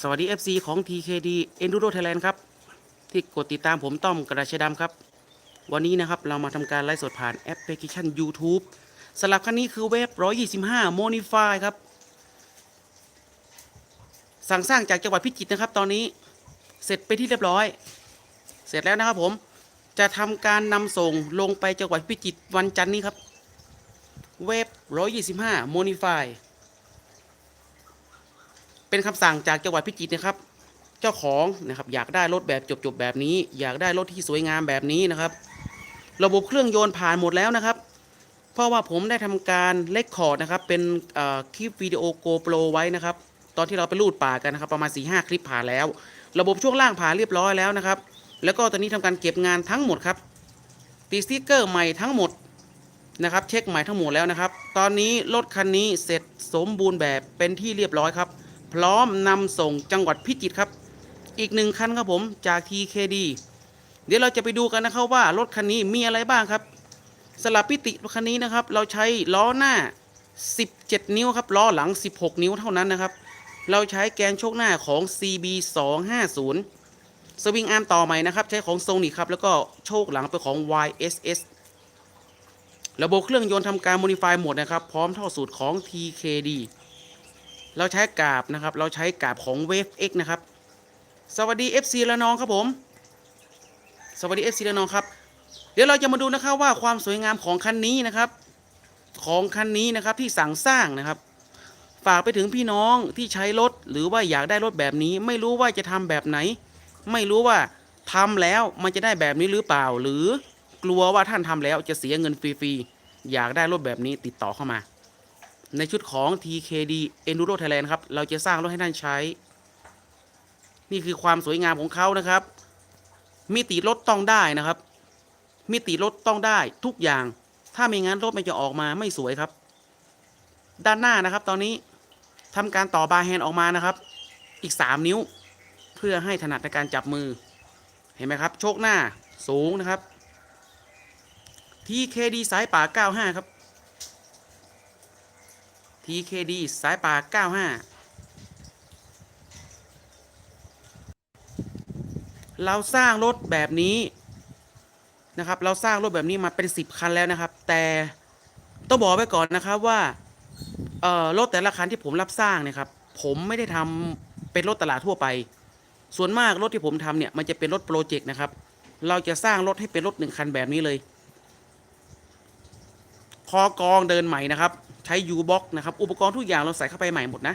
สวัสดี FC ของ TKD Enduro Thailand ครับ ที่กดติดตามผมต้อมกระชดำครับ วันนี้นะครับเรามาทำการไลฟ์สดผ่านแอปพลิเคชัน YouTube สลับคันนี้คือเวฟ125 Modify ครับ สั่งสร้างจากจังหวัดพิจิตรนะครับ ตอนนี้เสร็จไปที่เรียบร้อย เสร็จแล้วนะครับผม จะทำการนำส่งลงไปจังหวัดพิจิตรวันจันทร์นี้ครับ เวฟ125 Modify เป็นคำสั่งจากจังหวัดพิจิตรนะครับ เจ้าของนะครับอยากได้รถแบบจบๆแบบนี้ อยากได้รถที่สวยงามแบบนี้นะครับ ระบบเครื่องยนต์ผ่านหมดแล้วนะครับ เพราะว่าผมได้ทำการเลคคอร์ดนะครับ เป็นคลิปวิดีโอโกโปรไว้นะครับ ตอนที่เราไปลูดป่ากันนะครับ ประมาณ4ีหคลิปผ่านแล้ว ระบบช่วงล่างผ่านเรียบร้อยแล้วนะครับ แล้วก็ตอนนี้ทำการเก็บงานทั้งหมดครับตีสติ๊กเกอร์ใหม่ทั้งหมดนะครับเช็คใหม่ทั้งหมดแล้วนะครับ ตอนนี้รถคันนี้เสร็จสมบูรณ์แบบเป็นที่เรียบร้อยครับ พร้อมนำส่งจังหวัดพิจิตรครับ อีกหนึ่งคันครับผมจาก TKD เดี๋ยวเราจะไปดูกันนะครับว่ารถคันนี้มีอะไรบ้างครับสลับพิติคันนี้นะครับ เราใช้ล้อหน้า 17 นิ้วครับล้อหลัง 16 นิ้วเท่านั้นนะครับ เราใช้แกนโชคหน้าของ CB 250สวิงอาร์มต่อใหม่นะครับ ใช้ของ Sony ครับ แล้วก็โชคหลังเป็นของ YSS ระบบเครื่องยนต์ทำการ modify หมดนะครับ พร้อมเท่าสูตรของ TKD เราใช้กาบนะครับ เราใช้กาบของ Wave X นะครับ สวัสดี FC ละนองครับผม สวัสดี FC ละนองครับ เดี๋ยวเราจะมาดูนะครับว่าความสวยงามของคันนี้นะครับ ของคันนี้นะครับที่สั่งสร้างนะครับ ฝากไปถึงพี่น้องที่ใช้รถหรือว่าอยากได้รถแบบนี้ ไม่รู้ว่าจะทำแบบไหน ไม่รู้ว่าทำแล้วมันจะได้แบบนี้หรือเปล่า หรือกลัวว่าท่านทำแล้วจะเสียเงินฟรีๆอยากได้รถแบบนี้ติดต่อเข้ามา ในชุดของ TKD Enduro Thailand ครับ เราจะสร้างรถให้ท่านใช้ นี่คือความสวยงามของเขานะครับ มิติรถต้องได้นะครับ มิติรถต้องได้ทุกอย่าง ถ้าไม่งั้นรถมันจะออกมาไม่สวยครับ ด้านหน้านะครับ ตอนนี้ทำการต่อบาร์แฮนด์ออกมานะครับ อีก 3 นิ้ว เพื่อให้ถนัดในการจับมือ เห็นไหมครับ โชคหน้าสูงนะครับ TKD สายป่า 95 ครับ TKD สายป่า 95 เราสร้างรถแบบนี้นะครับ เราสร้างรถแบบนี้มาเป็น 10 คันแล้วนะครับ แต่ต้องบอกไว้ก่อนนะครับว่าเอ่อรถแต่ละคันที่ผมรับสร้างเนะครับผมไม่ได้ทำเป็นรถตลาดทั่วไป ส่วนมากรถที่ผมทำเนี่ยมันจะเป็นรถโปรเจกต์นะครับ เราจะสร้างรถให้เป็นรถหนึ่งคันแบบนี้เลยคอกองเดินใหม่นะครับ ใช้ U-Box นะครับ อุปกรณ์ทุกอย่างเราใส่เข้าไปใหม่หมดนะ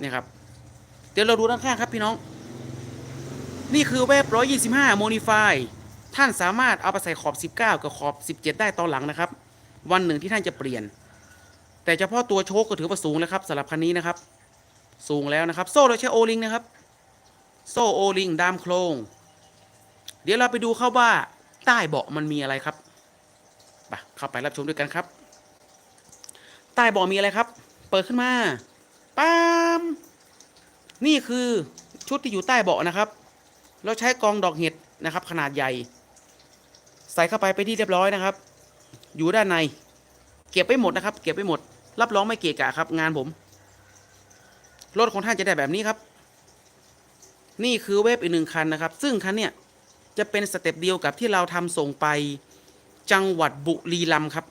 นี่ครับ เดี๋ยวเราดูด้านข้างครับพี่น้อง นี่คือเว็บ125 Modify ท่านสามารถเอาไปใส่ขอบ 19 กับขอบ 17 ได้ตอนหลังนะครับ วันหนึ่งที่ท่านจะเปลี่ยน แต่เฉพาะตัวโชคก็ถือว่าสูงแล้วครับสำหรับคันนี้นะครับ สูงแล้วนะครับ โซ่เราใช้โอลิงนะครับ โซ่โอลิงดามโครง เดี๋ยวเราไปดูครับว่าใต้เบาะมันมีอะไรครับไปเข้าไปรับชมด้วยกันครับ ใต้เบาะมีอะไรครับ เปิดขึ้นมาปั๊มนี่คือชุดที่อยู่ใต้เบาะนะครับเราใช้กองดอกเห็ดนะครับ ขนาดใหญ่ ใส่เข้าไปไปที่เรียบร้อยนะครับ อยู่ด้านใน เก็บไปหมดนะครับ เก็บไปหมด รับรองไม่เกะกะครับ งานผม รถของท่านจะได้แบบนี้ครับ นี่คือเวฟอีกหนึ่งคันนะครับ ซึ่งคันเนี่ยจะเป็นสเต็ปเดียวกับที่เราทำส่งไปจังหวัดบุรีรัมย์ครับ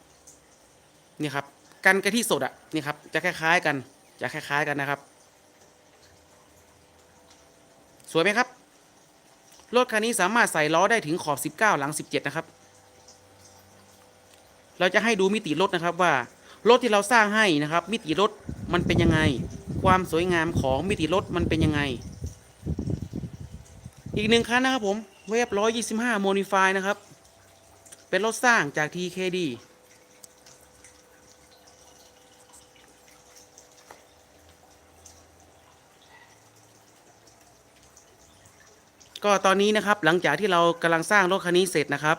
นี่ครับ กันกะทิสดอะนี่ครับจะคล้ายๆกันจะคล้าย ๆกันนะครับ สวยไหมครับรถคันนี้สามารถใส่ล้อได้ถึงขอบ 19 หลัง 17 นะครับ เราจะให้ดูมิติรถนะครับว่ารถที่เราสร้างให้นะครับ มิติรถมันเป็นยังไง ความสวยงามของมิติรถมันเป็นยังไง อีกหนึ่งคันนะครับผมเวฟ125โมนิฟายนะครับ เป็นรถสร้างจาก TKD ก็ตอนนี้นะครับหลังจากที่เรากำลังสร้างรถคันนี้เสร็จนะครับ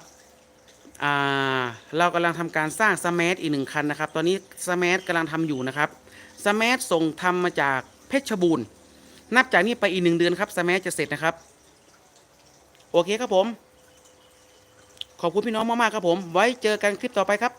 เรากำลังทำการสร้างสมาร์ทอีกหนึ่งคันนะครับ ตอนนี้สมาร์ทกำลังทำอยู่นะครับสมาร์ทส่งทำมาจากเพชรบูรณ์ นับจากนี้ไปอีกหนึ่งเดือนครับสมาร์ทจะเสร็จนะครับ โอเคครับผม ขอบคุณพี่น้องมากๆครับผม ไว้เจอกันคลิปต่อไปครับ